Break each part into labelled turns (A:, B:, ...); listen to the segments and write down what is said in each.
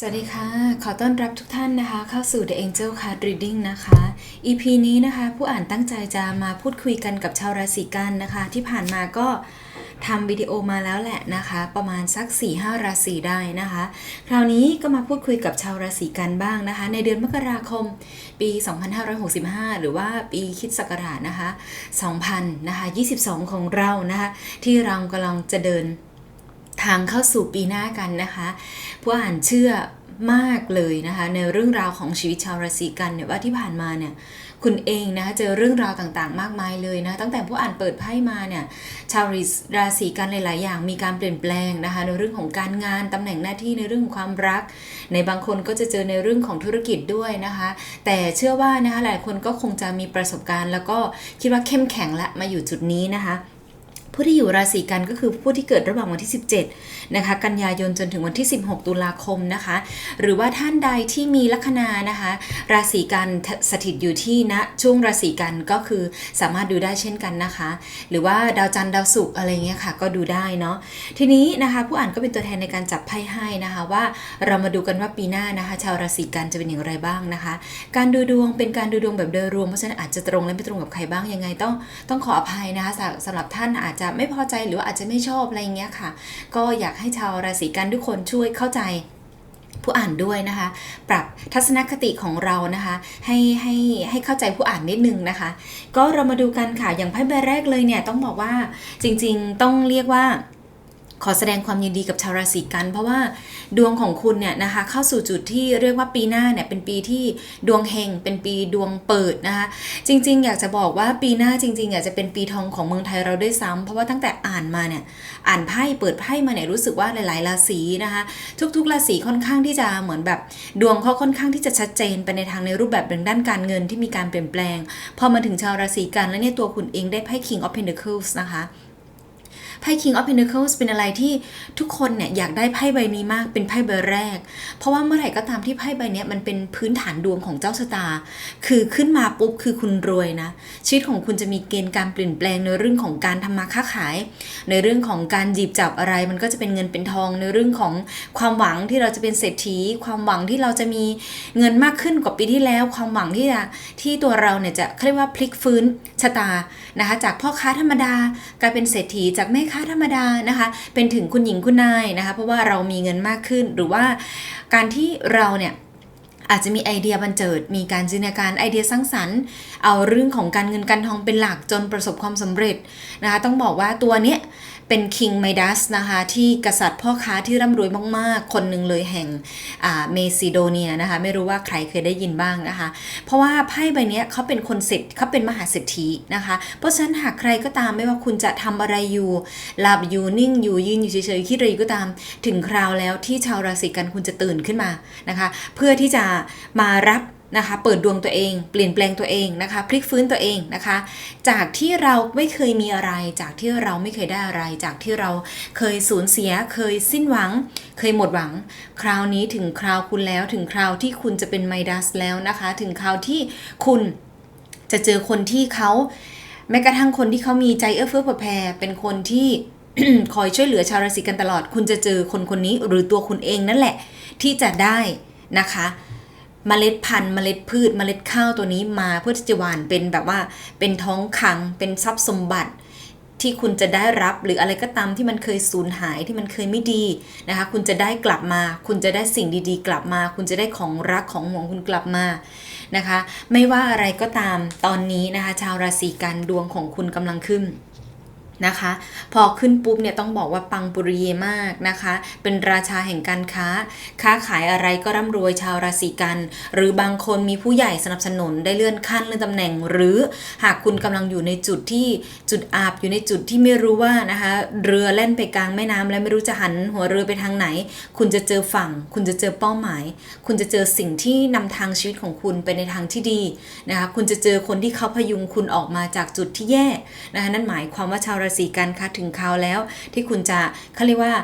A: สวัสดีค่ะ ขอต้อนรับทุกท่านนะคะ เข้าสู่ The Angel Card Reading นะคะ EP นี้นะคะ ผู้อ่านตั้งใจจะมาพูดคุยกันกับชาวราศีกันนะคะ ที่ผ่านมาก็ทำวิดีโอมาแล้วแหละนะคะ ประมาณสัก 4-5 ราศีได้นะคะ คราวนี้ก็มาพูดคุยกับชาวราศีกันบ้างนะคะ ในเดือนมกราคมปี 2565 หรือว่าปีคิดศักราชนะคะ 2000นะคะ22 ของเรานะคะ ที่เรากำลังจะเดิน ทางเข้าสู่ปีหน้ากันนะคะผู้อ่านเชื่อมากเลยนะคะ ในเรื่องราวของชีวิตชาวราศีกันเนี่ยว่าที่ผ่านมาเนี่ยคุณเองนะคะเจอเรื่องราวต่างๆ มากมายเลยนะตั้งแต่ผู้อ่านเปิดไพ่มาเนี่ยชาวราศีกันหลายๆ อย่างมีการเปลี่ยนแปลงนะคะ ในเรื่องของการงานตำแหน่งหน้าที่ในเรื่องของความรัก ในบางคนก็จะเจอในเรื่องของธุรกิจด้วยนะคะ แต่เชื่อว่านะคะหลายคนก็คงจะมีประสบการณ์ แล้วก็คิดว่าเข้มแข็งและมาอยู่จุดนี้นะคะ ผู้ที่อยู่ราศีกันก็คือผู้ที่เกิดระหว่างวันที่ 17นะคะกันยายนจนถึงวันที่ 16 ตุลาคมนะคะ หรือว่าท่านใดที่มีลัคนานะคะ ราศีกันสถิตอยู่ที่ณช่วงราศีกันก็คือสามารถดูได้เช่นกันนะคะ หรือว่าดาวจันทร์ดาวศุกร์อะไรเงี้ยค่ะ ก็ดูได้เนาะทีนี้นะคะผู้อ่านก็เป็นตัวแทนในการจับไพ่ให้นะคะว่าเรามาดูกันว่าปีหน้านะคะ ชาวราศีกันจะเป็นอย่างไรบ้างนะคะ การดูดวงเป็นการดูดวงแบบโดยรวมเพราะฉะนั้นอาจจะตรงและไม่ตรงกับใครบ้างยังไงต้องต้องขออภัยนะคะสำหรับท่านอาจจะไม่พอใจหรืออาจจะไม่ชอบอะไรเงี้ยค่ะ ก็อยากให้ชาวราศีกันทุกคนช่วยเข้าใจผู้อ่านด้วยนะคะ ปรับทัศนคติของเรานะคะ ให้ให้ให้เข้าใจผู้อ่านนิดนึงนะคะ ก็เรามาดูกันค่ะอย่างไพ่ใบแรกเลยเนี่ยต้องบอกว่าจริงๆต้องเรียกว่า ขอแสดงความยินดีกับชาวราศีกัน เพราะว่าดวงของคุณเนี่ยนะคะเข้าสู่จุดที่เรียกว่าปีหน้าเนี่ยเป็นปีที่ดวงเฮงเป็นปีดวงเปิดนะคะจริง ๆ อยากจะบอกว่าปีหน้าจริงๆอยากจะเป็นปีทองของเมืองไทยเราด้วยซ้ำเพราะว่าตั้งแต่อ่านมาเนี่ยอ่านไพ่เปิดไพ่มาเนี่ยรู้สึกว่าหลาย ๆ ราศีนะคะทุก ๆ ราศีค่อนข้างที่จะเหมือนแบบดวงเขาค่อนข้างที่จะชัดเจนไปในทางในรูปแบบเรื่องด้านการเงินที่มีการเปลี่ยนแปลง พอมาถึงชาวราศีกันแล้วเนี่ยตัวคุณเองได้ไพ่ King of Pentacles นะคะ พ่ King of Pentacles เป็นอะไรที่ทุกคนเนี่ยอยากได้ไพ่ใบนี้มากเป็นไพ่ใบแรก เพราะว่าเมื่อไหร่ก็ตามที่ไพ่ใบนี้มันเป็นพื้นฐานดวงของเจ้าชะตา คือขึ้นมาปุ๊บคือคุณรวยนะ ชีวิตของคุณจะมีเกณฑ์การเปลี่ยนแปลงในเรื่องของการทำมาค้าขาย ในเรื่องของการหยิบจับอะไร มันก็จะเป็นเงินเป็นทองในเรื่องของความหวังที่เราจะเป็นเศรษฐี ความหวังที่เราจะมีเงินมากขึ้นกว่าปีที่แล้ว ความหวังที่จะที่ตัวเราเนี่ยจะเขาเรียกว่าพลิกฟื้นชะตานะคะจากพ่อค้าธรรมดากลายเป็นเศรษฐีจากแม่ค้าธรรมดานะคะ เป็นถึงคุณหญิงคุณนายนะคะ เพราะว่าเรามีเงินมากขึ้น หรือว่าการที่เราเนี่ยอาจจะมีไอเดียบันเจิด มีการจินตนาการไอเดียสร้างสรรค์ เอาเรื่องของการเงินการทองเป็นหลักจนประสบความสำเร็จนะคะ ต้องบอกว่าตัวเนี้ย เป็น King Midas นะคะที่กษัตริย์พ่อค้าที่ร่ำรวยมากๆ คนหนึ่งเลยแห่งเมซิโดเนียนะคะไม่รู้ว่าใครเคยได้ยินบ้างนะคะ เพราะว่าไพ่ใบนี้เขาเป็นคนเศรษฐเขาเป็นมหาเศรษฐีนะคะ เพราะฉะนั้นหากใครก็ตามไม่ว่าคุณจะทำอะไรอยู่หลับอยู่นิ่งอยู่ยืนอยู่เฉยๆคิดอะไรอยู่ก็ตาม ถึงคราวแล้วที่ชาวราศีกันคุณจะตื่นขึ้นมานะคะ เพื่อที่จะมารับ นะคะเปิดดวงตัวเอง เปลี่ยนแปลงตัวเองนะคะพลิกฟื้นตัวเองนะคะ จากที่เราไม่เคยมีอะไร จากที่เราไม่เคยได้อะไร จากที่เราเคยสูญเสีย เคยสิ้นหวัง เคยหมดหวัง คราวนี้ถึงคราวคุณแล้วถึงคราวที่คุณจะเป็นไมดัสแล้วนะคะ ถึงคราวที่คุณจะเจอคนที่เขาแม้กระทั่งคนที่เขามีใจเอื้อเฟื้อเผื่อแผ่เป็นคนที่คอยช่วยเหลือชาวราศีกันตลอด คุณจะเจอคนคนนี้หรือตัวคุณเองนั่นแหละ ที่จะได้นะคะ เมล็ดพันธุ์เมล็ดพืชเมล็ดข้าวตัวนี้มาเพื่อที่จะหวานเป็นแบบว่าเป็นท้องขังเป็นทรัพย์สมบัติที่คุณจะได้รับหรืออะไรก็ตามที่มันเคยสูญหายที่มันเคยไม่ดีนะคะ คุณจะได้กลับมา คุณจะได้สิ่งดีๆ กลับมา คุณจะได้ของรักของห่วงคุณกลับมานะคะ ไม่ว่าอะไรก็ตามตอนนี้นะคะ ชาวราศีกันดวงของคุณกำลังขึ้น นะคะ พอขึ้นปุ๊บเนี่ยต้องบอกว่าปังปุริเยมากนะคะ เป็นราชาแห่งการค้า ค้าขายอะไรก็ร่ำรวยชาวราศีกัน หรือบางคนมีผู้ใหญ่สนับสนุนได้เลื่อนขั้นเลื่อนตำแหน่ง หรือหากคุณกำลังอยู่ในจุดที่จุดอาบอยู่ในจุดที่ไม่รู้ว่านะคะ เรือแล่นไปกลางแม่น้ำและไม่รู้จะหันหัวเรือไปทางไหน คุณจะเจอฝั่ง คุณจะเจอเป้าหมาย คุณจะเจอสิ่งที่นำทางชีวิตของคุณไปในทางที่ดีนะคะ คุณจะเจอคนที่เขาพยุงคุณออกมาจากจุดที่แย่นะคะนั่นหมายความว่าชาวราศีกันคะถึงคราวแล้ว ที่คุณจะเขาเรียกว่า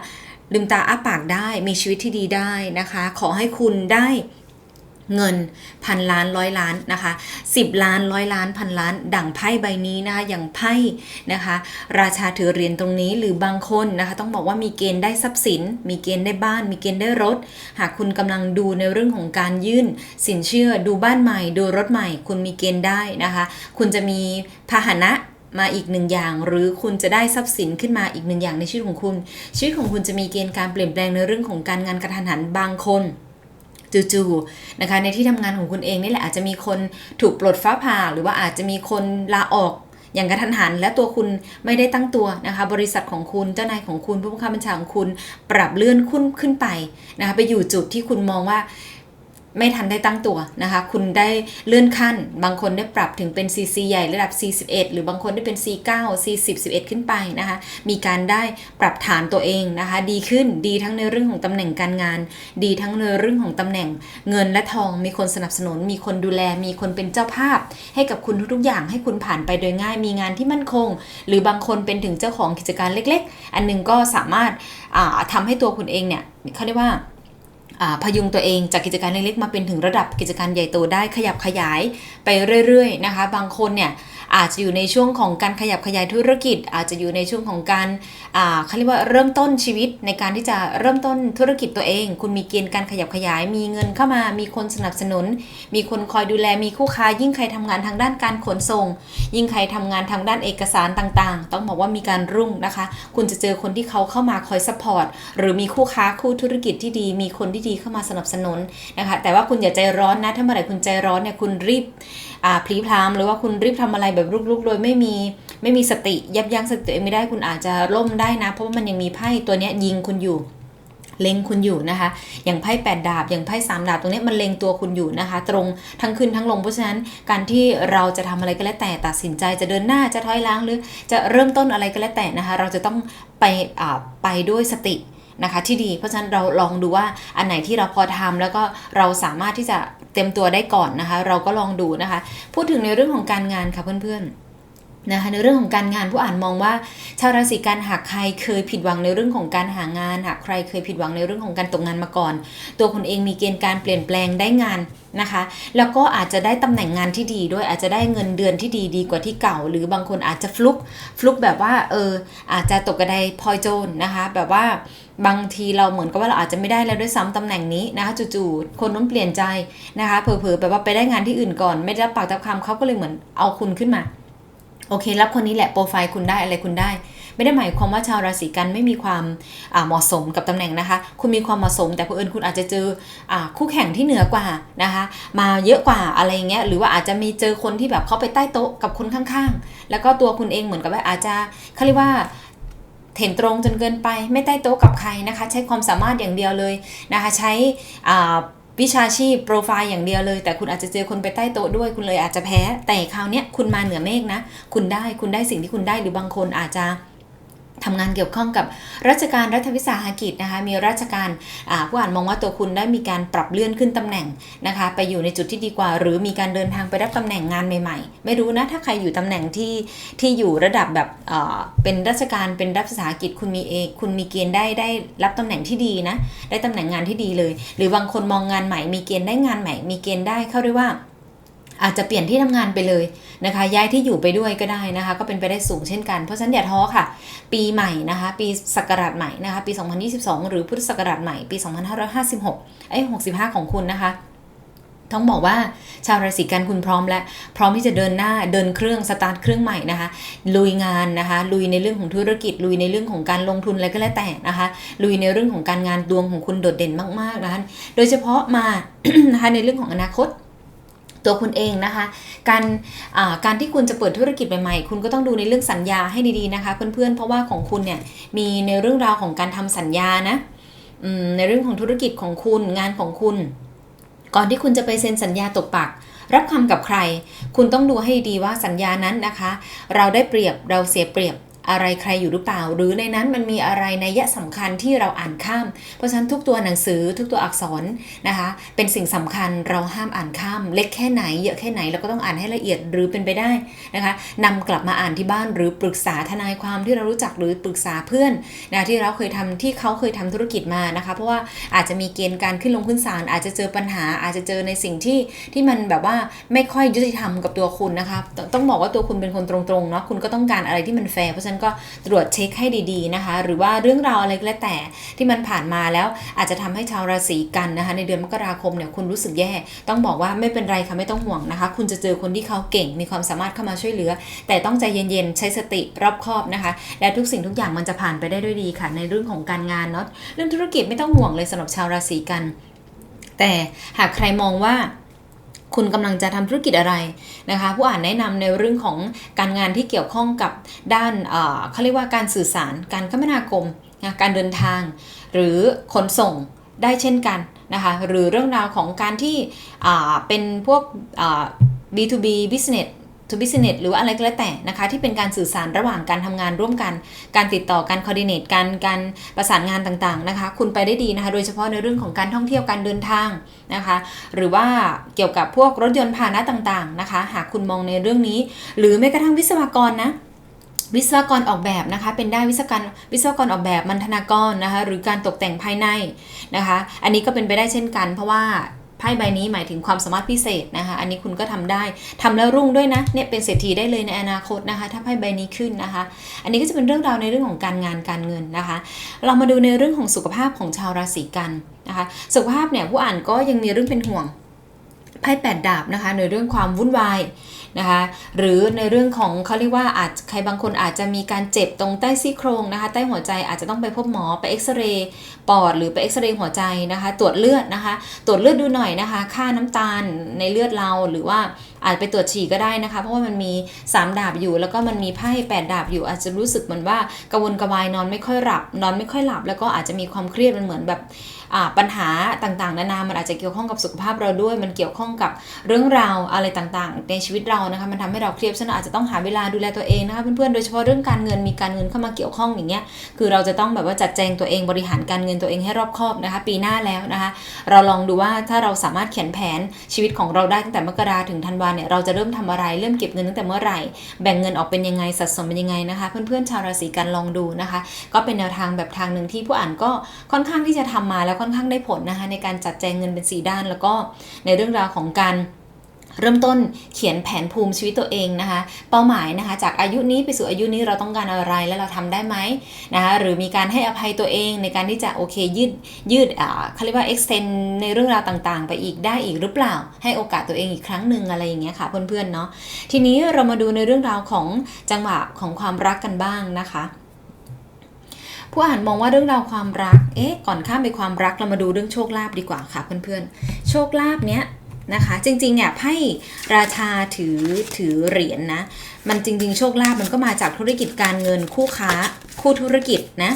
A: ลืมตาอ้าปากได้มีชีวิตที่ดีได้นะคะ ขอให้คุณได้เงินพันล้านร้อยล้านนะคะ10ล้านร้อยล้านพันล้าน ดั่งไพ่ใบนี้นะคะอย่างไพ่นะคะ ราชาถือเหรียญตรงนี้หรือบางคนนะคะต้องบอกว่ามีเกณฑ์ได้ทรัพย์สิน มีเกณฑ์ได้บ้าน มีเกณฑ์ได้รถ หากคุณกำลังดูในเรื่องของการยื่น สินเชื่อดูบ้านใหม่ ดูรถใหม่ คุณมีเกณฑ์ได้นะคะ คุณจะมีพาหนะ มาอีกหนึ่งอย่าง หรือคุณจะได้ทรัพย์สินขึ้นมาอีกหนึ่งอย่างในชีวิตของคุณ ชีวิตของคุณจะมีเกณฑ์การเปลี่ยนแปลงในเรื่องของการงานกระทันหันบางคนจู่ๆนะคะในที่ทำงานของคุณเองนี่แหละอาจจะมีคนถูกปลดฟ้าผ่า หรือว่าอาจจะมีคนลาออกอย่างกระทันหัน และตัวคุณไม่ได้ตั้งตัวนะคะ บริษัทของคุณเจ้านายของคุณผู้บังคับบัญชาของคุณปรับเลื่อนขึ้นขึ้นไปนะคะไปอยู่จุดที่คุณมองว่า ไม่ทันได้ตั้งตัวนะคะ คุณได้เลื่อนขั้น บางคนได้ปรับถึงเป็น CC ใหญ่ระดับ C11 หรือบางคนได้เป็น C9 C10 11 ขึ้นไปนะคะ มีการได้ปรับฐานตัวเองนะคะ ดีขึ้น ดีทั้งในเรื่องของตำแหน่งการงาน ดีทั้งในเรื่องของตำแหน่งเงินและทอง มีคนสนับสนุน มีคนดูแล มีคนเป็นเจ้าภาพ ให้กับคุณทุกๆอย่าง ให้คุณผ่านไปโดยง่าย มีงานที่มั่นคง หรือบางคนเป็นถึงเจ้าของกิจการเล็ก ๆ อันหนึงก็สามารถอ่าทำให้ตัวคุณเองเนี่ยเขาเรียกว่า พยุงตัวเองจากกิจการเล็กๆมาเป็นถึงระดับกิจการใหญ่โตได้ขยับขยายไปเรื่อยๆนะคะ บางคนเนี่ย อาจจะอยู่ในช่วงของการขยับขยายธุรกิจ อาจจะอยู่ในช่วงของการเขาเรียกว่าเริ่มต้นชีวิตในการที่จะเริ่มต้นธุรกิจตัวเอง คุณมีเกณฑ์การขยับขยาย มีเงินเข้ามา มีคนสนับสนุน มีคนคอยดูแล มีคู่ค้า ยิ่งใครทำงานทางด้านการขนส่ง ยิ่งใครทำงานทางด้านเอกสารต่างๆ ต้องบอกว่ามีการรุ่งนะคะ คุณจะเจอคนที่เขาเข้ามาคอยซัพพอร์ต หรือมีคู่ค้าคู่ธุรกิจที่ดี มีคนที่ดีเข้ามาสนับสนุนนะคะ แต่ว่าคุณอย่าใจร้อนนะ ถ้าเมื่อไหร่คุณใจร้อนเนี่ย คุณรีบ พลีพรามหรือว่าคุณรีบทำอะไรแบบลุกๆ โดยไม่มีไม่มีสติยับยั้งสติตัวเองไม่ได้คุณอาจจะล่มได้นะ เพราะว่ามันยังมีไพ่ตัวเนี้ยยิงคุณอยู่เล็งคุณอยู่นะคะ อย่างไพ่แปดดาบ อย่างไพ่สามดาบ ตรงนี้มันเล็งตัวคุณอยู่นะคะ ตรงทั้งขึ้นทั้งลง เพราะฉะนั้นการที่เราจะทำอะไรก็แล้วแต่ตัดสินใจจะเดินหน้าจะถอยล้างหรือจะเริ่มต้นอะไรก็แล้วแต่นะคะ เราจะต้องไปไปด้วยสติ นะคะที่ดี เพราะฉะนั้นเราลองดูว่าอันไหนที่เราพอทำแล้วก็เราสามารถที่จะเต็มตัวได้ก่อนนะคะ เราก็ลองดูนะคะ พูดถึงในเรื่องของการงานค่ะเพื่อนๆ นะคะในเรื่องของการงานผู้อ่านมองว่า ชาวราศีกันหากใครเคยผิดหวังในเรื่องของการหางาน หากใครเคยผิดหวังในเรื่องของการตกงานมาก่อน ตัวคุณเองมีเกณฑ์การเปลี่ยนแปลงได้งานนะคะ แล้วก็อาจจะได้ตำแหน่งงานที่ดีด้วยอาจจะได้เงินเดือนที่ดีดีกว่าที่เก่า หรือบางคนอาจจะฟลุกฟลุกแบบว่าเอออาจจะตกกระไดพลอยโจรนะคะแบบว่าบางทีเราเหมือนกับว่าเราอาจจะไม่ได้แล้วด้วยซ้ำตำแหน่งนี้นะคะจู่ๆคนนู้นเปลี่ยนใจนะคะเผลอๆแบบว่าไปได้งานที่อื่นก่อน ไม่ได้รับปากรับคำเขาก็เลยเหมือนเอาคุณขึ้นมา โอเครับคนนี้แหละโปรไฟล์คุณได้อะไรคุณได้ ไม่ได้หมายความว่าชาวราศีกันไม่มีความเหมาะสมกับตำแหน่งนะคะ คุณมีความเหมาะสม แต่เผอิญคุณอาจจะเจออคู่แข่งที่เหนือกว่านะคะ มาเยอะกว่าอะไรอย่างเงี้ยหรือว่าอาจจะมีเจอคนที่แบบเขาไปใต้โต๊ะกับคนข้างๆ แล้วก็ตัวคุณเองเหมือนกับว่าอาจจะเขาเรียกว่าเห็นตรงจนเกินไป ไม่ใต้โต๊ะกับใครนะคะ ใช้ความสามารถอย่างเดียวเลยนะคะ ใช้ วิชาชีพโปรไฟล์อย่างเดียวเลย แต่คุณอาจจะเจอคนไปใต้โต๊ะด้วยคุณเลยอาจจะแพ้ แต่คราวเนี้ยคุณมาเหนือเมฆนะ คุณได้คุณได้สิ่งที่คุณได้หรือบางคนอาจจะ ทำงานเกี่ยวข้องกับราชการรัฐวิสาหกิจนะคะ มีราชการผู้อ่านมองว่าตัวคุณได้มีการปรับเลื่อนขึ้นตำแหน่งนะคะ ไปอยู่ในจุดที่ดีกว่า หรือมีการเดินทางไปรับตำแหน่งงานใหม่ ๆ ไม่รู้นะถ้าใครอยู่ตำแหน่งที่ที่อยู่ระดับแบบเป็นราชการเป็นรัฐวิสาหกิจคุณมีเองคุณมีเกณฑ์ได้ได้รับตำแหน่งที่ดีนะได้ตำแหน่งงานที่ดีเลย หรือบางคนมองงานใหม่ มีเกณฑ์ได้งานใหม่ มีเกณฑ์ได้เข้าเรียกว่า อาจจะเปลี่ยนที่ทำงานไปเลยนะคะ ย้ายที่อยู่ไปด้วยก็ได้นะคะ ก็เป็นไปได้สูงเช่นกัน เพราะฉะนั้นอย่าท้อค่ะ ปีใหม่นะคะ ปีศักราชใหม่นะคะ ปี 2022 หรือพุทธศักราชใหม่ ปี 2556ไอ้65 ของคุณนะคะต้องบอกว่าชาวราศีกันคุณพร้อมแล้ว พร้อมที่จะเดินหน้าเดินเครื่องสตาร์ทเครื่องใหม่นะคะ ลุยงานนะคะ ลุยในเรื่องของธุรกิจ ลุยในเรื่องของการลงทุนอะไรก็แล้วแต่นะคะ ลุยในเรื่องของการงานดวงของคุณโดดเด่นมากๆนะคะโดยเฉพาะมานะคะในเรื่องของอนาคต ตัวคุณเองนะคะ การการที่คุณจะเปิดธุรกิจใหม่ๆ คุณก็ต้องดูในเรื่องสัญญาให้ดีๆนะคะเพื่อนๆ เพราะว่าของคุณเนี่ยมีในเรื่องราวของการทำสัญญานะในเรื่องของธุรกิจของคุณงานของคุณ ก่อนที่คุณจะไปเซ็นสัญญาตกปักรับคำกับใคร คุณต้องดูให้ดีว่าสัญญานั้นนะคะ เราได้เปรียบเราเสียเปรียบ อะไรใครอยู่หรือเปล่า หรือในนั้นมันมีอะไรในยะสำคัญที่เราอ่านข้าม เพราะฉะนั้นทุกตัวหนังสือทุกตัวอักษรนะคะ เป็นสิ่งสำคัญเราห้ามอ่านข้าม เล็กแค่ไหนเยอะแค่ไหนเราก็ต้องอ่านให้ละเอียดหรือเป็นไปได้นะคะนำกลับมาอ่านที่บ้านหรือปรึกษาทนายความที่เรารู้จักหรือปรึกษาเพื่อนนะที่เราเคยทำที่เขาเคยทำธุรกิจมานะคะ เพราะว่าอาจจะมีเกณฑ์การขึ้นลงขึ้นศาลอาจจะเจอปัญหาอาจจะเจอในสิ่งที่ที่มันแบบว่าไม่ค่อยยุติธรรมกับตัวคุณนะคะตต้องบอกว่าตัวคุณเป็นคนตรงๆเนาะคุณก็ต้องการอะไรที่มันแฟร์เพราะฉะนั้นก็ตรวจเช็คให้ดีๆนะคะ หรือว่าเรื่องราวอะไรก็แล้วแต่ที่มันผ่านมาแล้วอาจจะทำให้ชาวราศีกันนะคะ ในเดือนมกราคมเนี่ยคุณรู้สึกแย่ ต้องบอกว่าไม่เป็นไรค่ะไม่ต้องห่วงนะคะ คุณจะเจอคนที่เขาเก่งมีความสามารถเข้ามาช่วยเหลือ แต่ต้องใจเย็นๆใช้สติรอบคอบนะคะ และทุกสิ่งทุกอย่างมันจะผ่านไปได้ด้วยดีค่ะ ในเรื่องของการงานเนาะเรื่องธุรกิจไม่ต้องห่วงเลยสำหรับชาวราศีกัน แต่หากใครมองว่า คุณกำลังจะทำธุรกิจอะไรนะคะ ผู้อ่านแนะนำในเรื่องของการงานที่เกี่ยวข้องกับด้านเขาเรียกว่าการสื่อสาร การคมนาคมนะการเดินทาง หรือขนส่งได้เช่นกันนะคะหรือเรื่องราวของการที่เป็นพวก B2B business to business หรือว่าอะไรก็แล้วแต่นะคะ ที่เป็นการสื่อสารระหว่างการทำงานร่วมกัน การติดต่อการ coordinate การการประสานงานต่างๆนะคะ คุณไปได้ดีนะคะ โดยเฉพาะในเรื่องของการท่องเที่ยวการเดินทางนะคะ หรือว่าเกี่ยวกับพวกรถยนต์พาหนะต่างๆนะคะ หากคุณมองในเรื่องนี้ หรือแม้กระทั่งวิศวกรนะวิศวกรออกแบบนะคะ เป็นได้วิศวกรวิศวกรออกแบบมันธนากรนะคะ หรือการตกแต่งภายในนะคะ อันนี้ก็เป็นไปได้เช่นกัน เพราะว่า ไพ่ใบนี้หมายถึงความสามารถพิเศษนะคะ อันนี้คุณก็ทำได้ทำแล้วรุ่งด้วยนะเนี่ยเป็นเศรษฐีได้เลยในอนาคตนะคะ ถ้าไพ่ใบนี้ขึ้นนะคะ อันนี้ก็จะเป็นเรื่องราวในเรื่องของการงานการเงินนะคะ เรามาดูในเรื่องของสุขภาพของชาวราศีกันนะคะสุขภาพเนี่ยผู้อ่านก็ยังมีเรื่องเป็นห่วงไพ่แปดดาบนะคะในเรื่องความวุ่นวาย นะคะหรือในเรื่องของเขาเรียกว่าอาจใครบางคนอาจจะมีการเจ็บตรงใต้ซี่โครงนะคะใต้หัวใจอาจจะต้องไปพบหมอไปเอ็กซเรย์ปอดหรือไปเอ็กซเรย์หัวใจนะคะ ตรวจเลือดนะคะ ตรวจเลือดดูหน่อยนะคะ ค่าน้ำตาลในเลือดเราหรือว่าอาจไปตรวจฉี่ก็ได้นะคะ เพราะว่ามันมี 3 ดาบอยู่ แล้วก็มันมีไพ่8ดาบอยู่ อาจจะรู้สึกเหมือนว่ากระวนกระวายนอนไม่ค่อยหลับ นอนไม่ค่อยหลับ แล้วก็อาจจะมีความเครียดมันเหมือนแบบ ปัญหาต่างๆ นานา มันอาจจะเกี่ยวข้องกับสุขภาพเราด้วย มันเกี่ยวข้องกับเรื่องราวอะไรต่างๆ ในชีวิตเรานะคะ มันทำให้เราเครียดฉะนั้นอาจจะต้องหาเวลาดูแลตัวเองนะคะเพื่อนๆ โดยเฉพาะเรื่องการเงิน มีการเงินเข้ามาเกี่ยวข้องอย่างเงี้ย คือเราจะต้องแบบว่าจัดแจงตัวเอง บริหารการเงินตัวเองให้รอบคอบนะคะ ปีหน้าแล้วนะคะ เราลองดูว่าถ้าเราสามารถเขียนแผนชีวิตของเราได้ตั้งแต่มกราถึงธันวาเนี่ย เราจะเริ่มทำอะไร เริ่มเก็บเงินตั้งแต่เมื่อไหร่ แบ่งเงินออกเป็นยังไง สัดส่วนเป็นยังไงนะคะ เพื่อนๆ ชาวราศีกันลองดูนะคะ ก็เป็นแนวทางแบบทางหนึ่งที่ผู้อ่านก็ค่อนข้างที่จะทำมาแล้วค่อนข้างได้ผลนะคะในการจัดแจงเงินเป็นสีด้าน แล้วก็ในเรื่องราวของการเริ่มต้นเขียนแผนภูมิชีวิตตัวเองนะคะ เป้าหมายนะคะ จากอายุนี้ไปสู่อายุนี้เราต้องการอะไรและเราทำได้ไหมนะคะหรือมีการให้อภัยตัวเองในการที่จะโอเคยืดยืดอ่าเขาเรียกว่า extend ในเรื่องราวต่างๆ ไปอีกได้อีกหรือเปล่า ให้โอกาสตัวเองอีกครั้งหนึ่งอะไรอย่างเงี้ยค่ะเพื่อนๆเนาะทีนี้เรามาดูในเรื่องราวของจังหวะของความรักกันบ้างนะคะ ผู้อ่านมองว่าเรื่องราวความรัก เอ๊ะ ก่อนข้ามไปความรักเรามาดูเรื่องโชคลาภดีกว่าค่ะเพื่อนๆ โชคลาภเนี้ยนะคะ จริงๆเนี่ยไพ่ราชาถือถือเหรียญนนะ มันจริง ๆ โชคลาภมันก็มาจากธุรกิจการเงินคู่ค้าคู่ธุรกิจนะ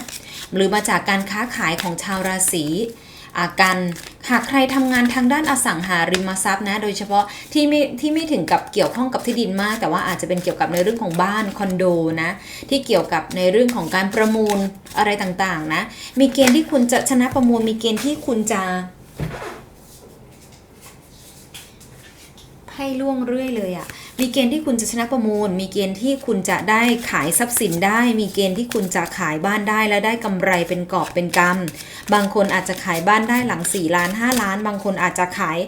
A: หรือมาจากการค้าขายของชาวราศีอากัน หากใครทำงานทางด้านอสังหาริมทรัพย์นะ โดยเฉพาะที่ไม่ที่ไม่ถึงกับเกี่ยวข้องกับที่ดินมาก แต่ว่าอาจจะเป็นเกี่ยวกับในเรื่องของบ้านคอนโดนะที่เกี่ยวกับในเรื่องของการประมูลอะไรต่างๆนะ มีเกณฑ์ที่คุณจะชนะประมูล มีเกณฑ์ที่คุณจะให้ล่วงเรื่อยเลยอะ่ะ มีเกณฑ์ที่คุณจะชนะประมูล มีเกณฑ์ที่คุณจะได้ขายทรัพย์สินได้ มีเกณฑ์ที่คุณจะขายบ้านได้และได้กำไรเป็นกอบเป็นกำบางคนอาจจะขายบ้านได้หลัง4ล้าน5ล้าน บางคนอาจจะขาย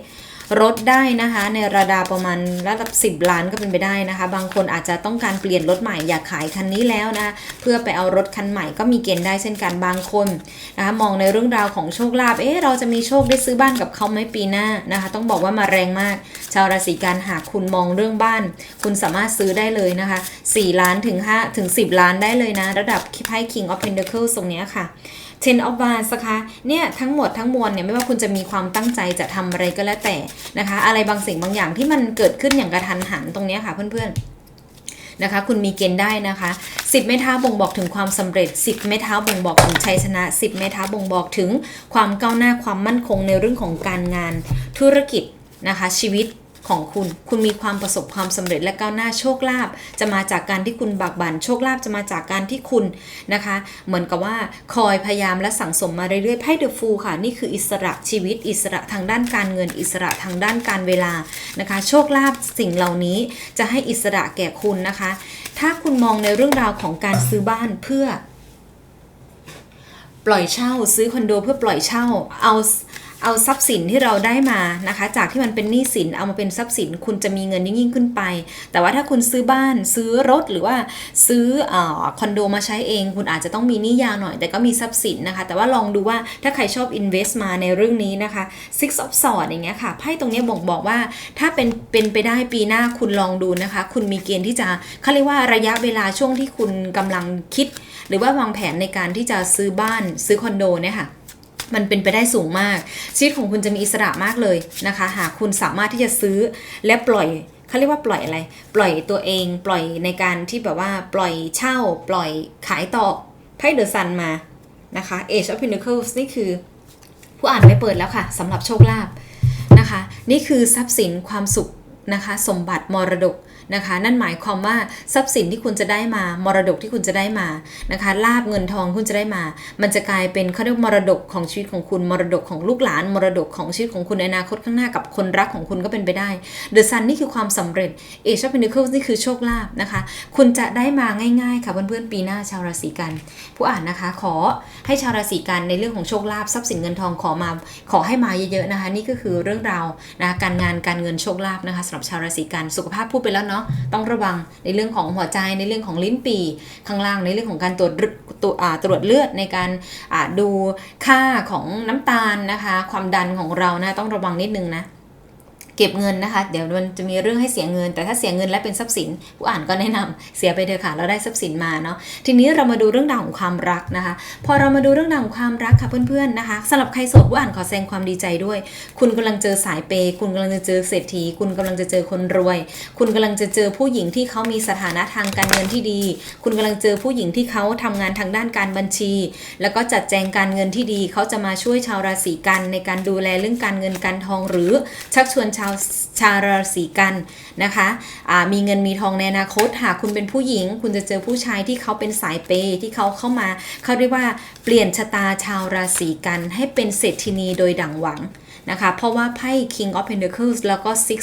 A: รถได้นะคะ ในระดับประมาณระดับ 10 ล้านก็เป็นไปได้นะคะ บางคนอาจจะต้องการเปลี่ยนรถใหม่อยากขายคันนี้แล้วนะเพื่อไปเอารถคันใหม่ก็มีเกณฑ์ได้เช่นกันบางคนนะคะมองในเรื่องราวของโชคลาภเอ๊ะเราจะมีโชคได้ซื้อบ้านกับเขาไหมปีหน้านะคะ ต้องบอกว่ามาแรงมาก ชาวราศีกันหากคุณมองเรื่องบ้าน คุณสามารถซื้อได้เลยนะคะ 4 ล้านถึง5ถึง 10 ล้านได้เลยนะ ระดับไพ่ King of Pentacles ตรงเนี้ยค่ะ Ten of Wands นะคะเนี่ยทั้งหมดทั้งมวลเนี่ยไม่ว่าคุณจะมีความตั้งใจจะทำอะไรก็แล้วแต่นะคะ อะไรบางสิ่งบางอย่างที่มันเกิดขึ้นอย่างกระทันหันตรงนี้ค่ะเพื่อนๆนะคะคุณมีเกณฑ์ได้นะคะ 10เมท้าบ่งบอกถึงความสำเร็จ 10เมท้าบ่งบอกถึงชัยชนะ 10เมท้าบ่งบอกถึงความก้าวหน้าความมั่นคงในเรื่องของการงานธุรกิจนะคะชีวิต ของคุณ คุณมีความประสบความสำเร็จและก้าวหน้าโชคลาภจะมาจากการที่คุณบากบั่นโชคลาภจะมาจากการที่คุณนะคะ เหมือนกับว่าคอยพยายามและสั่งสมมาเรื่อยๆไพ่เดอะฟูค่ะ นี่คืออิสระชีวิต อิสระทางด้านการเงิน อิสระทางด้านการเวลานะคะ โชคลาภสิ่งเหล่านี้จะให้อิสระแก่คุณนะคะ ถ้าคุณมองในเรื่องราวของการซื้อบ้านเพื่อ ปล่อยเช่าซื้อคอนโดเพื่อปล่อยเช่าเอา เอาทรัพย์สินที่เราได้มานะคะ จากที่มันเป็นหนี้สินเอามาเป็นทรัพย์สิน คุณจะมีเงินยิ่งยิ่งขึ้นไป แต่ว่าถ้าคุณซื้อบ้านซื้อรถหรือว่าซื้ออคอนโดมาใช้เอง คุณอาจจะต้องมีหนี้ยาวหน่อย แต่ก็มีทรัพย์สินนะคะ แต่ว่าลองดูว่าถ้าใครชอบ invest มาในเรื่องนี้นะคะ six of swords อย่างเงี้ยค่ะไพ่ตรงนี้บอกบอกว่าถ้าเป็นเป็นไปได้ปีหน้าคุณลองดูนะคะ คุณมีเกณฑ์ที่จะเขาเรียกว่าระยะเวลาช่วงที่คุณกำลังคิด หรือว่าวางแผนในการที่จะซื้อบ้านซื้อคอนโดเนี่ยค่ะ มันเป็นไปได้สูงมาก ชีวิตของคุณจะมีอิสระมากเลยนะคะ หากคุณสามารถที่จะซื้อและปล่อยเขาเรียกว่าปล่อยอะไร ปล่อยตัวเอง ปล่อยในการที่แบบว่าปล่อยเช่า ปล่อยขายต่อไพ่เดอะซันมานะคะ Age of Pentacles นี่คือ ผู้อ่านไม่เปิดแล้วค่ะสำหรับโชคลาภนะคะ นี่คือทรัพย์สินความสุขนะคะ สมบัติมรดก นะคะ นั่นหมายความว่าทรัพย์สินที่คุณจะได้มา มรดกที่คุณจะได้มานะคะลาบเงินทองคุณจะได้มา มันจะกลายเป็นเขาเรียกมรดกของชีวิตของคุณมรดกของลูกหลาน มรดกของชีวิตของคุณในอนาคตข้างหน้ากับคนรักของคุณก็เป็นไปได้เดอะซันนี่คือความสำเร็จเอช of Pentacles นี่คือโชคลาภนะคะ คุณจะได้มาง่ายๆค่ะเพื่อนๆปีหน้าชาวราศีกัน ผู้อ่านนะคะขอให้ชาวราศีกันในเรื่องของโชคลาภทรัพย์สินเงินทองขอมาขอให้มาเยอะๆนะคะ นี่ก็คือเรื่องราวนะการงานการเงินโชคลาภนะคะสำหรับชาวราศีกันสุขภาพพูดไปแล้วเนาะต้องระวังในเรื่องของหัวใจในเรื่องของลิ้นปี่ข้างล่างในเรื่องของการตรวจตัวตรวจเลือดในการดูค่าของน้ำตาลนะคะ ความดันของเรานะต้องระวังนิดนึงนะ เก็บเงินนะคะ เดี๋ยวมันจะมีเรื่องให้เสียเงิน แต่ถ้าเสียเงินและเป็นทรัพย์สิน ผู้อ่านก็แนะนำเสียไปเถอะค่ะแล้วได้ทรัพย์สินมาเนาะทีนี้เรามาดูเรื่องราวของความรักนะคะ พอเรามาดูเรื่องราวของความรักค่ะเพื่อนๆนะคะสำหรับใครโสดผู้อ่านขอแสดงความดีใจด้วย คุณกำลังเจอสายเปย์คุณกำลังจะเจอเศรษฐี คุณกำลังจะเจอคนรวย คุณกำลังจะเจอผู้หญิงที่เขามีสถานะทางการเงินที่ดี คุณกำลังเจอผู้หญิงที่เขาทำงานทางด้านการบัญชี แล้วก็จัดแจงการเงินที่ดีเขาจะมาช่วยชาวราศีกันในการดูแลเรื่องการเงินการทองหรือชักชวนชาวชาวราศีกันนะคะอ่ามีเงินมีทองในอนาคตหากคุณเป็นผู้หญิง คุณจะเจอผู้ชายที่เขาเป็นสายเปย์ที่เขาเข้ามาเขาเรียกว่าเปลี่ยนชะตาชาวราศีกันให้เป็นเศรษฐินีโดยดังหวังนะคะเพราะว่าไพ่ King of Pentacles แล้วก็ Six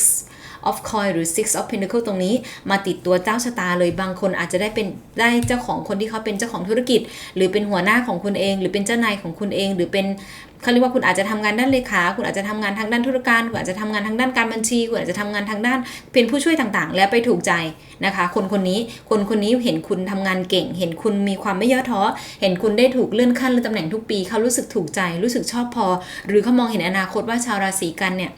A: of coin หรือ six of pentacle ตรงนี้มาติดตัวเจ้าชะตาเลยบางคนอาจจะได้เป็นได้เจ้าของคนที่เขาเป็นเจ้าของธุรกิจ หรือเป็นหัวหน้าของคุณเอง หรือเป็นเจ้านายของคุณเอง หรือเป็น เขาเรียกว่าคุณอาจจะทำงานด้านเลขา คุณอาจจะทำงานทางด้านธุรการ คุณอาจจะทำงานทางด้านการบัญชี คุณอาจจะทำงานทางด้านเป็นผู้ช่วยต่างๆ แล้วไปถูกใจนะคะ คนคนนี้ คนคนนี้เห็นคุณทำงานเก่ง เห็นคุณมีความไม่ย่อท้อ เห็นคุณได้ถูกเลื่อนขั้นเลื่อนตำแหน่งทุกปี เขารู้สึกถูกใจ รู้สึกชอบพอ หรือเขามองเห็นอนาคตว่าชาวราศีกันเนี่ย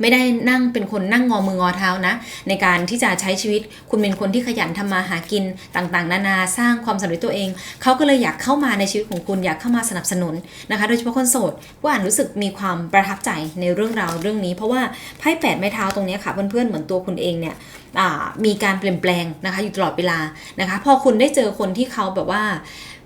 A: ไม่ได้นั่งเป็นคนนั่งงอมืองอเท้านะ ในการที่จะใช้ชีวิตคุณเป็นคนที่ขยันทำมาหากินต่างๆ นานาสร้างความสำเร็จตัวเอง เขาก็เลยอยากเข้ามาในชีวิตของคุณอยากเข้ามาสนับสนุนนะคะ โดยเฉพาะคนโสดผู้อ่านรู้สึกมีความประทับใจในเรื่องราวเรื่องนี้ เพราะว่าไพ่แปดไม้เท้าตรงนี้ค่ะเพื่อนๆเหมือนตัวคุณเองเนี่ยมีการเปลี่ยนแปลงนะคะอยู่ตลอดเวลานะคะ พอคุณได้เจอคนที่เขาแบบว่า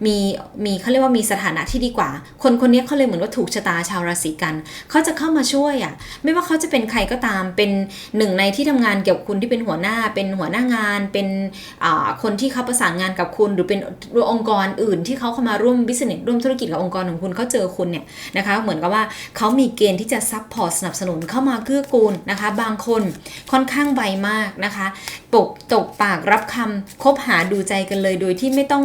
A: มีมีเขาเรียกว่ามีสถานะที่ดีกว่า คนคนนี้เขาเลยเหมือนว่าถูกชะตาชาวราศีกันเขาจะเข้ามาช่วยอะไม่ว่าเขาจะเป็นใครก็ตามเป็นหนึ่งในที่ทำงานเกี่ยวกับคุณที่เป็นหัวหน้า เป็นหัวหน้างาน เป็นอ่าคนที่เขาประสานงานกับคุณ หรือเป็นองค์กรอื่นที่เขาเข้ามาร่วมบิสเนสร่วมธุรกิจกับองค์กรของคุณเขาเจอคุณเนี่ยนะคะเหมือนกับว่าเขามีเกณฑ์ที่จะซัพพอร์ตสนับสนุนเข้ามาเกื้อกูลนะคะ บางคนค่อนข้างไวมากนะคะปกตกปากรับคำคบหาดูใจกันเลยโดยที่ไม่ต้อง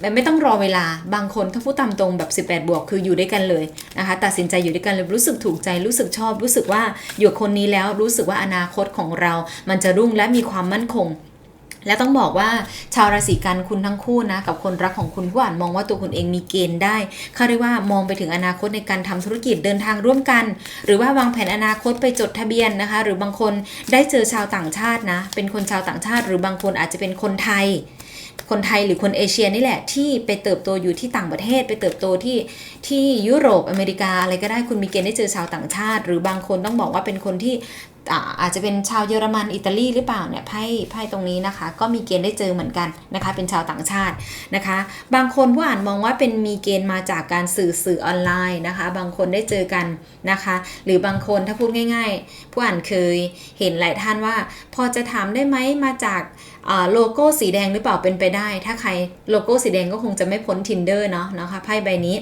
A: แบบไม่ต้องรอเวลาบางคนถ้าพูดตามตรงแบบ 18 บวกคืออยู่ด้วยกันเลยนะคะตัดสินใจอยู่ด้วยกันเลยรู้สึกถูกใจรู้สึกชอบ รู้สึกว่าอยู่คนนี้แล้วรู้สึกว่าอนาคตของเรา มันจะรุ่งและมีความมั่นคงและต้องบอกว่าชาวราศีกันคุณทั้งคู่นะกับคนรักของคุณผู้อ่านมองว่าตัวคุณเองมีเกณฑ์ได้เขาเรียกว่ามองไปถึงอนาคตในการทำธุรกิจเดินทางร่วมกัน หรือว่าวางแผนอนาคตไปจดทะเบียนนะคะ หรือบางคนได้เจอชาวต่างชาตินะเป็นคนชาวต่างชาติ หรือบางคนอาจจะเป็นคนไทย คนไทยหรือคนเอเชียนี่แหละที่ไปเติบโตอยู่ที่ต่างประเทศ ไปเติบโตที่ที่ยุโรปอเมริกาอะไรก็ได้คุณมีเกณฑ์ได้เจอชาวต่างชาติ หรือบางคนต้องบอกว่าเป็นคนที่ อาอาจจะเป็นชาวเยอรมันอิตาลีหรือเปล่าเนี่ยไพ่ไพ่ตรงนี้นะคะ ก็มีเกณฑ์ได้เจอเหมือนกันนะคะ เป็นชาวต่างชาตินะคะ บางคนผู้อ่านมองว่าเป็นมีเกณฑ์มาจากการสื่อสื่อออนไลน์นะคะ บางคนได้เจอกันนะคะ หรือบางคนถ้าพูดง่าย ๆ ผู้อ่านเคยเห็นหลายท่านว่า พอจะถามได้ไหมมาจากโลโก้สีแดงหรือเปล่าเป็นไปได้ ถ้าใครโลโก้สีแดงก็คงจะไม่พ้น tinder เนาะนะคะไพ่ใบนี้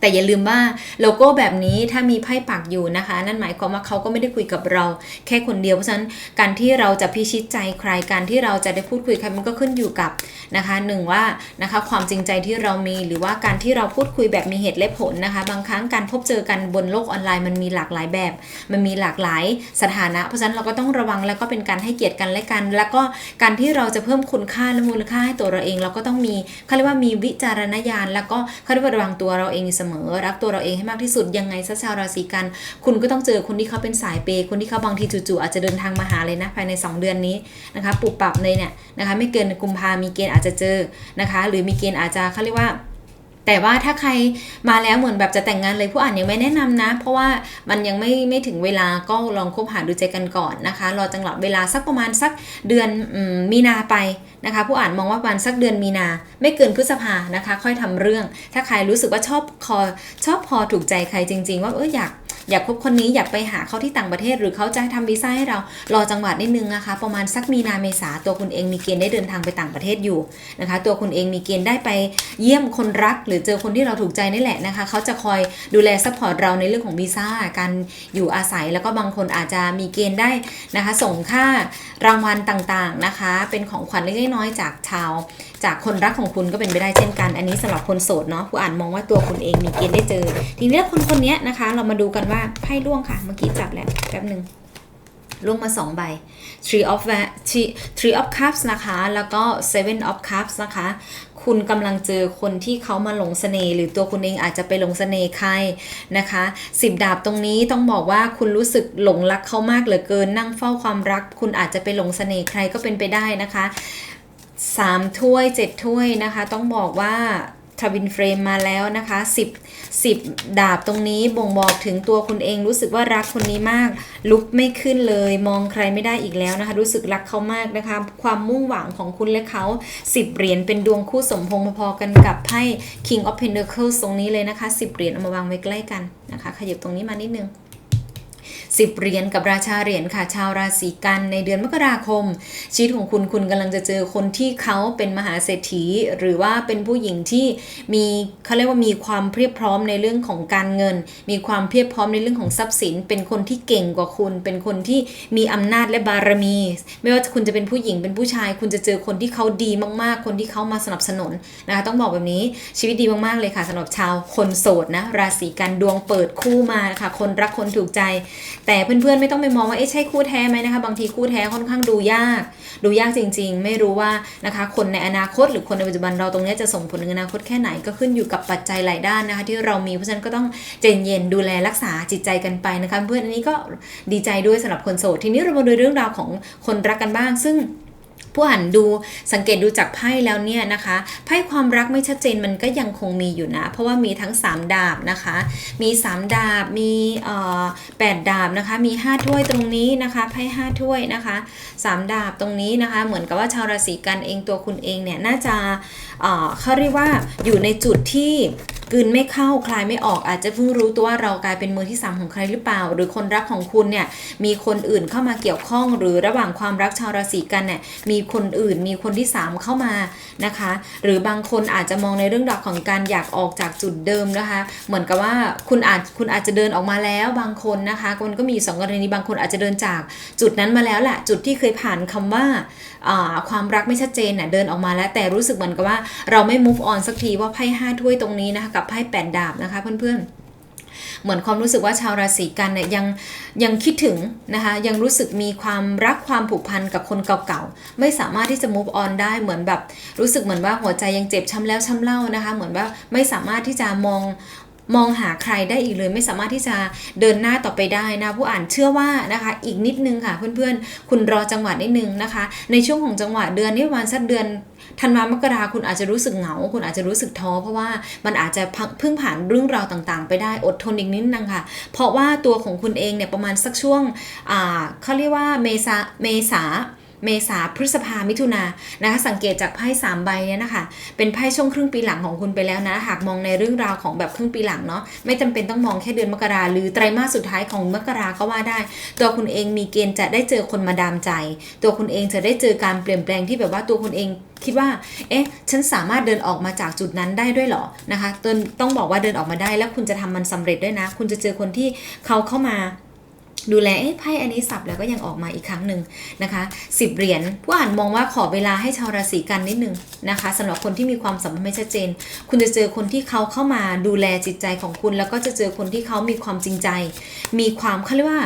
A: แต่อย่าลืมว่าโลโก้แบบนี้ถ้ามีไพ่ปักอยู่นะคะ นั่นหมายความว่าเขาก็ไม่ได้คุยกับเรา แค่คนเดียวเพราะฉะนั้นการที่เราจะพิชิตใจใครการที่เราจะได้พูดคุยใครมันก็ขึ้นอยู่กับนะคะหนึ่งว่านะคะความจริงใจที่เรามีหรือว่าการที่เราพูดคุยแบบมีเหตุและผลนะคะ บางครั้งการพบเจอกันบนโลกออนไลน์มันมีหลากหลายแบบ มันมีหลากหลายสถานะ เพราะฉะนั้นเราก็ต้องระวังแล้วก็เป็นการให้เกียรติกันและกัน แล้วก็การที่เราจะเพิ่มคุณค่าและมูลค่าให้ตัวเราเอง เราก็ต้องมีเขาเรียกว่ามีวิจารณญาณแล้วก็เขาเรียกว่าระวังตัวเราเองอยู่เสมอรักตัวเราเองให้มากที่สุดยังไงซะชาวราศีกัน คุณก็ต้องเจอคนที่เขาเป็นสายเปย์คนที่เขาบางทีจู่ๆอาจจะเดินทางมาหาเลยนะภายใน 2 เดือนนี้นะคะปรับปรับเลยเนี่ยนะคะไม่เกินกุมภามีเกณฑ์อาจจะเจอนะคะ หรือมีเกณฑ์อาจจะเขาเรียกว่า แต่ว่าถ้าใครมาแล้วเหมือนแบบจะแต่งงานเลยผู้อ่านยังไม่แนะนำนะ เพราะว่ามันยังไม่ไม่ถึงเวลาก็ลองคบหาดูใจกันก่อนนะคะรอจังหวะเวลาสักประมาณสักเดือนมีนาไปนะคะ ผู้อ่านมองว่าประมาณสักเดือนมีนา ไม่เกินพฤษภานะคะ ค่อยทำเรื่อง ถ้าใครรู้สึกว่าชอบคอชอบพอถูกใจใครจริง ๆ ว่าเอออยาก อยากพบคนนี้อยากไปหาเขาที่ต่างประเทศ หรือเขาจะให้ทำวีซ่าให้เรารอจังหวะนิดนึงนะคะ ประมาณสักมีนาเมษาตัวคุณเองมีเกณฑ์ได้เดินทางไปต่างประเทศอยู่นะคะ ตัวคุณเองมีเกณฑ์ได้ไปเยี่ยมคนรัก หรือเจอคนที่เราถูกใจนี่แหละนะคะเขาจะคอยดูแลซัพพอร์ตเราในเรื่องของวีซ่าการอยู่อาศัยแล้วก็บางคนอาจจะมีเกณฑ์ได้นะคะส่งค่า รางวัลต่างๆนะคะ เป็นของขวัญเล็กๆน้อยจากชาว จากคนรักของคุณก็เป็นไปได้เช่นกัน อันนี้สำหรับคนโสดเนาะผู้อ่านมองว่าตัวคุณเองมีเกณฑ์ได้เจอ ทีนี้คนคนนี้นะคะ เรามาดูกันว่าไพ่ร่วงค่ะเมื่อกี้จับแล้วแป๊บหนึ่ง ร่วงมาสองใบ three of three three of cups นะคะ แล้วก็ seven of cups นะคะ คุณกำลังเจอคนที่เขามาหลงเสน่ห์หรือตัวคุณเองอาจจะไปหลงเสน่ห์ใครนะคะสิบดาบตรงนี้ต้องบอกว่าคุณรู้สึกหลงรักเขามากเหลือเกิน นั่งเฝ้าความรัก คุณอาจจะไปหลงเสน่ห์ใครก็เป็นไปได้นะคะสามถ้วยเจ็ดถ้วยนะคะ ต้องบอกว่า ทวินเฟรมมาแล้วนะคะ 10 10 ดาบตรงนี้บ่งบอกถึงตัวคุณเองรู้สึกว่ารักคนนี้มาก ลุกไม่ขึ้นเลย มองใครไม่ได้อีกแล้วนะคะ รู้สึกรักเขามากนะคะ ความมุ่งหวังของคุณและเขา 10 เหรียญเป็นดวงคู่สมพงษ์พอๆกันกับไพ่ King of Pentacles ตรงนี้เลยนะคะ 10 เหรียญเอามาวางไว้ใกล้กันนะคะ ขยับตรงนี้มานิดนึง สิบเหรียญกับราชาเหรียญค่ะชาวราศีกันในเดือนมกราคม ชีวิตของคุณคุณกำลังจะเจอคนที่เขาเป็นมหาเศรษฐี หรือว่าเป็นผู้หญิงที่มีเขาเรียกว่ามีความเพียบพร้อมในเรื่องของการเงิน มีความเพียบพร้อมในเรื่องของทรัพย์สิน เป็นคนที่เก่งกว่าคุณ เป็นคนที่มีอำนาจและบารมี ไม่ว่าคุณจะเป็นผู้หญิงเป็นผู้ชาย คุณจะเจอคนที่เขาดีมากๆ คนที่เขามาสนับสนุนนะคะต้องบอกแบบนี้ชีวิตดีมากๆเลยค่ะสำหรับชาวคนโสดนะราศีกันดวงเปิดคู่มานะคะคนรักคนถูกใจแต่เพื่อนๆไม่ต้องไปมองว่าเอ๊ะใช่คู่แท้ไหมนะคะ บางทีคู่แท้ค่อนข้างดูยาก ดูยากจริง ๆ ไม่รู้ว่านะคะ คนในอนาคตหรือคนในปัจจุบันเราตรงเนี้ยจะส่งผลในอนาคตแค่ไหนก็ขึ้นอยู่กับปัจจัยหลายด้านนะคะ ที่เรามีเพราะฉะนั้นก็ต้องเจนเย็นดูแลรักษาจิตใจกันไปนะคะ เพื่อนอันนี้ก็ดีใจด้วยสำหรับคนโสดทีนี้เรามาดูเรื่องราวของคนรักกันบ้าง ซึ่ง ผู้อ่านดูสังเกตดูจากไพ่แล้วเนี่ยนะคะไพ่ความรักไม่ชัดเจนมันก็ยังคงมีอยู่นะ เพราะว่ามีทั้ง 3 ดาบนะคะ มี 3 ดาบมีเอ่อแปดดาบนะคะมี 5 ถ้วยตรงนี้นะคะไพ่5ถ้วยนะคะ 3 ดาบตรงนี้นะคะ เหมือนกับว่าชาวราศีกันเองตัวคุณเองเนี่ยน่าจะเอ่อเขาเรียกว่าอยู่ในจุดที่กืนไม่เข้าคลายไม่ออกอาจจะเพิ่งรู้ตัวว่าเรากลายเป็นมือที่สามของใครหรือเปล่า หรือคนรักของคุณเนี่ยมีคนอื่นเข้ามาเกี่ยวข้อง หรือระหว่างความรักชาวราศีกันเนี่ยมีคนอื่นมีคนที่สามเข้ามานะคะ หรือบางคนอาจจะมองในเรื่องราวของการอยากออกจากจุดเดิมนะคะ เหมือนกับว่าคุณอาจคุณอาจจะเดินออกมาแล้วบางคนนะคะมันก็มีสองกรณีบางคนอาจจะเดินจากจุดนั้นมาแล้วแหละจุดที่เคยผ่านคำว่าอ่าความรักไม่ชัดเจนเน่ะเดินออกมาแล้วแต่รู้สึกเหมือนกับว่าเราไม่ move on สักทีว่าไพ่ห้าถ้วยตรงนี้นะคะกับไพ่แปดดาบนะคะเพื่อนๆเหมือนความรู้สึกว่าชาวราศีกันเนี่ยยังยังคิดถึงนะคะยังรู้สึกมีความรักความผูกพันกับคนเก่าๆ ไม่สามารถที่จะ move on ได้เหมือนแบบ รู้สึกเหมือนว่าหัวใจยังเจ็บช้ำแล้วช้ำเล่านะคะ เหมือนว่าไม่สามารถที่จะมองมองหาใครได้อีกเลยไม่สามารถที่จะเดินหน้าต่อไปได้นะผู้อ่านเชื่อว่านะคะอีกนิดนึงค่ะเพื่อนๆ คุณรอจังหวะนิดนึงนะคะ ในช่วงของจังหวะเดือนนี้ประมาณสักเดือน ธันวามกราคุณอาจจะรู้สึกเหงา คุณอาจจะรู้สึกท้อ เพราะว่ามันอาจจะเพิ่งผ่านเรื่องราวต่างๆ ไปได้อดทนอีกนิดนึงค่ะ เพราะว่าตัวของคุณเองเนี่ยประมาณสักช่วงเขาเรียกว่าเมษาเมษา เมษาพฤษภามิถุนานะคะ สังเกตจากไพ่สามใบเนี่ยนะคะ เป็นไพ่ช่วงครึ่งปีหลังของคุณไปแล้วนะ หากมองในเรื่องราวของแบบครึ่งปีหลังเนาะไม่จำเป็นต้องมองแค่เดือนมกราหรือไตรมาสสุดท้ายของมกราก็ว่าได้ ตัวคุณเองมีเกณฑ์จะได้เจอคนมาดามใจ ตัวคุณเองจะได้เจอการเปลี่ยนแปลงที่แบบว่าตัวคุณเองคิดว่า เอ๊ะ ฉันสามารถเดินออกมาจากจุดนั้นได้ด้วยเหรอ นะคะตนต้องบอกว่าเดินออกมาได้แล้วคุณจะทำมันสำเร็จด้วยนะ คุณจะเจอคนที่เขาเข้ามา ดูแลไพ่อันนี้สับแล้วก็ยังออกมาอีกครั้งหนึ่งนะคะสิบเหรียญผู้อ่านมองว่าขอเวลาให้ชาวราศีกันนิดนึงนะคะสำหรับคนที่มีความสัมพันธ์ไม่ชัดเจน คุณจะเจอคนที่เขาเข้ามาดูแลจิตใจของคุณ แล้วก็จะเจอคนที่เขามีความจริงใจ มีความเขาเรียกว่า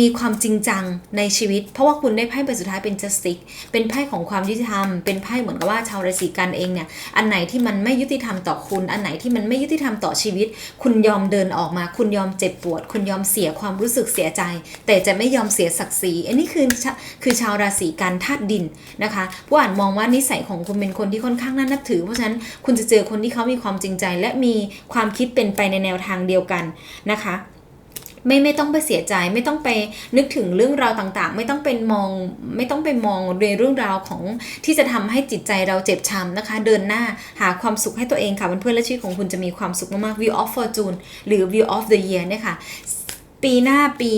A: มีความจริงจังในชีวิต เพราะว่าคุณได้ไพ่ใบสุดท้ายเป็น justice เป็นไพ่ของความยุติธรรม เป็นไพ่เหมือนกับว่าชาวราศีกันเองเนี่ย อันไหนที่มันไม่ยุติธรรมต่อคุณ อันไหนที่มันไม่ยุติธรรมต่อชีวิต คุณยอมเดินออกมา คุณยอมเจ็บปวด คุณยอมเสียความรู้สึกเสียใจ แต่จะไม่ยอมเสียศักดิ์ศรี อันนี้คือคือชาวราศีกันธาตุดินนะคะผู้อ่านมองว่านิสัยของคุณเป็นคนที่ค่อนข้างน่านับถือ เพราะฉะนั้นคุณจะเจอคนที่เขามีความจริงใจ และมีความคิดเป็นไปในแนวทางเดียวกันนะคะ ไม่ไม่ต้องไปเสียใจ ไม่ต้องไปนึกถึงเรื่องราวต่างๆ ไม่ต้องเป็นมองไม่ต้องไปมองในเรื่องราวของที่จะทำให้จิตใจเราเจ็บช้ำนะคะ เดินหน้าหาความสุขให้ตัวเองค่ะเพื่อนๆและชีวิตของคุณจะมีความสุขมากๆ view of fortune หรือ view of the year เนี่ยค่ะ ปีหน้าปี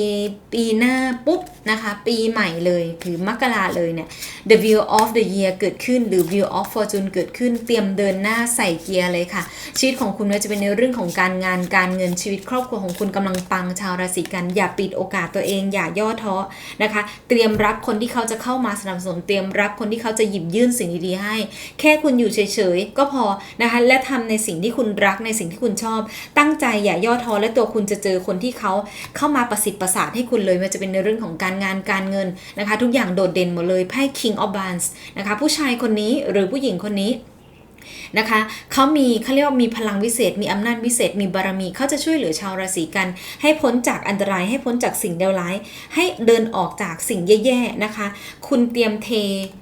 A: ปีหน้าปุ๊บนะคะ ปีใหม่เลยคือมกราเลยเนี่ย the view of the year เกิดขึ้นหรือ view of fortune เกิดขึ้นเตรียมเดินหน้าใส่เกียร์เลยค่ะ ชีวิตของคุณจะเป็นในเรื่องของการงานการเงินชีวิตครอบครัวของคุณกำลังปังชาวราศีกัน อย่าปิดโอกาสตัวเอง อย่าย่อท้อนะคะ เตรียมรับคนที่เขาจะเข้ามาสนับสนุนเตรียมรับคนที่เขาจะหยิบยื่นสิ่งดีๆให้ แค่คุณอยู่เฉยๆก็พอนะคะและทำในสิ่งที่คุณรักในสิ่งที่คุณชอบ ตั้งใจอย่าย่อท้อและตัวคุณจะเจอคนที่เขาเข้ามาประสิทธิ์ประสาทให้คุณเลยมันจะเป็นในเรื่องของการงานการเงินนะคะ ทุกอย่างโดดเด่นหมดเลยไพ่ King of Wands นะคะ ผู้ชายคนนี้หรือผู้หญิงคนนี้นะคะเขามีเขาเรียกว่ามีพลังวิเศษ มีอำนาจวิเศษ มีบารมีเขาจะช่วยเหลือชาวราศีกัน ให้พ้นจากอันตรายให้พ้นจากสิ่งเลวร้าย ให้เดินออกจากสิ่งแย่ๆนะคะ คุณเตรียมเท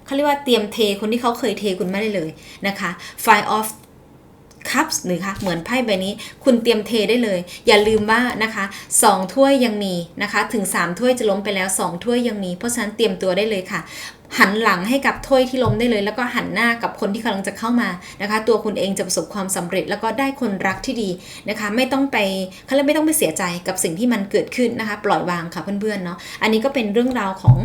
A: เขาเรียกว่าเตรียมเทคนที่เขาเคยเทคุณไม่ได้เลยนะคะ Fire of คัพหรือคะเหมือนไพ่ใบนี้ คุณเตรียมเทได้เลย อย่าลืมว่านะคะ2ถ้วยยังมีนะคะ ถึง 3 ถ้วยจะล้มไปแล้ว 2 ถ้วยยังมี เพราะฉะนั้นเตรียมตัวได้เลยค่ะหันหลังให้กับถ้วยที่ล้มได้เลย แล้วก็หันหน้ากับคนที่กำลังจะเข้ามานะคะ ตัวคุณเองจะประสบความสำเร็จแล้วก็ได้คนรักที่ดีนะคะ ไม่ต้องไปเขาเรียกไม่ต้องไปเสียใจกับสิ่งที่มันเกิดขึ้นนะคะ ปล่อยวางค่ะเพื่อนๆเนาะอันนี้ก็เป็นเรื่องราวของ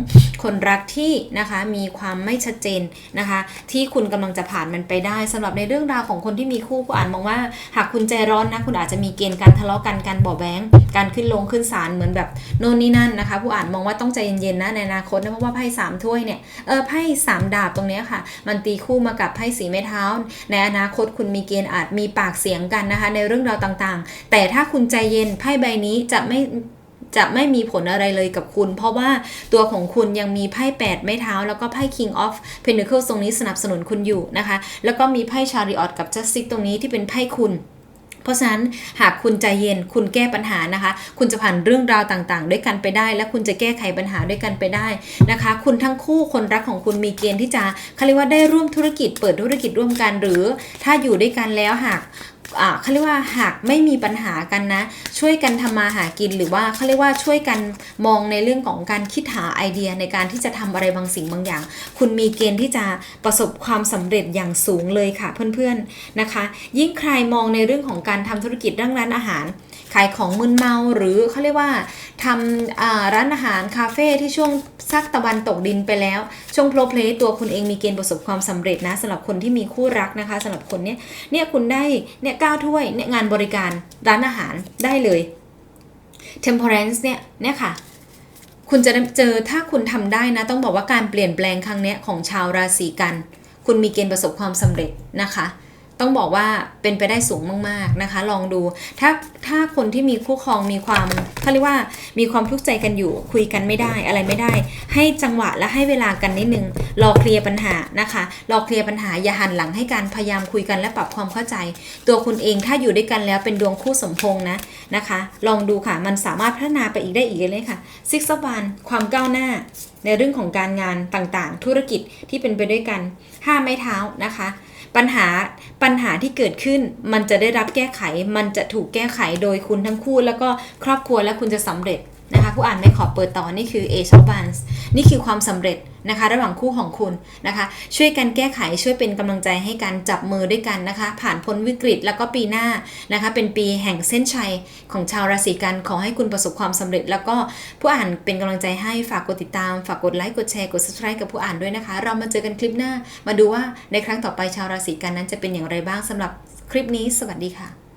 A: คนรักที่นะคะมีความไม่ชัดเจนนะคะ ที่คุณกำลังจะผ่านมันไปได้สำหรับในเรื่องราวของคนที่มีคู่ผู้อ่านมองว่า หากคุณใจร้อนนะคุณอาจจะมีเกณฑ์การทะเลาะกันการบ่อแบงการขึ้นลงขึ้นศาลเหมือนแบบโน่นนี่นั่นนะคะ ผู้อ่านมองว่าต้องใจเย็นๆนะในอนาคตนะเพราะว่าไพ่สามถ้วยเนี่ยเออไพ่สามดาบตรงนี้ค่ะ มันตีคู่มากับไพ่สีไม้เท้า ในอนาคตคุณมีเกณฑ์อาจมีปากเสียงกันนะคะ ในเรื่องราวต่างๆ แต่ถ้าคุณใจเย็นไพ่ใบนี้จะไม่จะไม่มีผลอะไรเลยกับคุณ เพราะว่าตัวของคุณยังมีไพ่8ไม้เท้า แล้วก็ไพ่ King of Pentacles ตรงนี้สนับสนุนคุณอยู่นะคะ แล้วก็มีไพ่ Chariot กับ Justice ตรงนี้ที่เป็นไพ่คุณ ราะฉะนั้นหากคุณใจเย็นคุณแก้ปัญหานะคะ คุณจะผ่านเรื่องราวต่างๆ ด้วยกันไปได้ และคุณจะแก้ไขปัญหาด้วยกันไปได้นะคะ คุณทั้งคู่คนรักของคุณมีเกณฑ์ที่จะเขาเรียกว่าได้ร่วมธุรกิจเปิดธุรกิจร่วมกัน หรือถ้าอยู่ด้วยกันแล้วหาก เขาเรียกว่าหากไม่มีปัญหากันนะ ช่วยกันทำมาหากินหรือว่าเขาเรียกว่าช่วยกันมองในเรื่องของการคิดหาไอเดียในการที่จะทำอะไรบางสิ่งบางอย่าง คุณมีเกณฑ์ที่จะประสบความสำเร็จอย่างสูงเลยค่ะเพื่อนๆนะคะ ยิ่งใครมองในเรื่องของการทำธุรกิจร่างร้านอาหาร ขายของมึนเมาหรือเขาเรียกว่าทำร้านอาหารคาเฟ่ที่ช่วงซักตะวันตกดินไปแล้ว ช่วงโปรเพลย์ตัวคุณเองมีเกณฑ์ประสบความสำเร็จนะสำหรับคนที่มีคู่รักนะคะสำหรับคนเนี้ยเนี่ยคุณได้เนี่ยก้าวถ้วยเนี่ยงานบริการร้านอาหารได้เลย temperance เนี่ยเนี่ยค่ะคุณจะเจอถ้าคุณทำได้นะ ต้องบอกว่าการเปลี่ยนแปลงครั้งนี้ของชาวราศีกัน คุณมีเกณฑ์ประสบความสำเร็จนะคะ ต้องบอกว่าเป็นไปได้สูงมาก ๆนะคะ ลองดูถ้าถ้าคนที่มีคู่ครองมีความเขาเรียกว่ามีความทุกข์ใจกันอยู่คุยกันไม่ได้อะไรไม่ได้ ให้จังหวะและให้เวลากันนิดนึงรอเคลียร์ปัญหานะคะรอเคลียร์ปัญหาอย่าหันหลังให้การพยายามคุยกันและปรับความเข้าใจ ตัวคุณเองถ้าอยู่ด้วยกันแล้วเป็นดวงคู่สมพงษ์นะนะคะ ลองดูค่ะมันสามารถพัฒนาไปอีกได้อีกเลยค่ะซิกซ์วันความก้าวหน้าในเรื่องของการงานต่างๆ ธุรกิจที่เป็นไปด้วยกันห้าไม้เท้านะคะ ปัญหาปัญหาที่เกิดขึ้นมันจะได้รับแก้ไข มันจะถูกแก้ไขโดยคุณทั้งคู่ แล้วก็ครอบครัวและคุณจะสำเร็จ นะคะผู้อ่านไม่ขอเปิดต่อนี่คือ a c e of Wands นี่คือความสำเร็จนะคะ ระหว่างคู่ของคุณนะคะ ช่วยกันแก้ไขช่วยเป็นกำลังใจให้การจับมือด้วยกันนะคะ ผ่านพ้นวิกฤตแล้วก็ปีหน้านะคะ เป็นปีแห่งเส้นชัยของชาวราศีกันขอให้คุณประสบความสำเร็จ แล้วก็ผู้อ่านเป็นกำลังใจให้ฝากกดติดตาม ฝากกดไลค์กดแชร์กด subscribe กับผู้อ่านด้วยนะคะ เรามาเจอกันคลิปหน้า มาดูว่าในครั้งต่อไปชาวราศีกันนั้นจะเป็นอย่างไรบ้างสำหรับคลิปนี้ สวัสดีค่ะ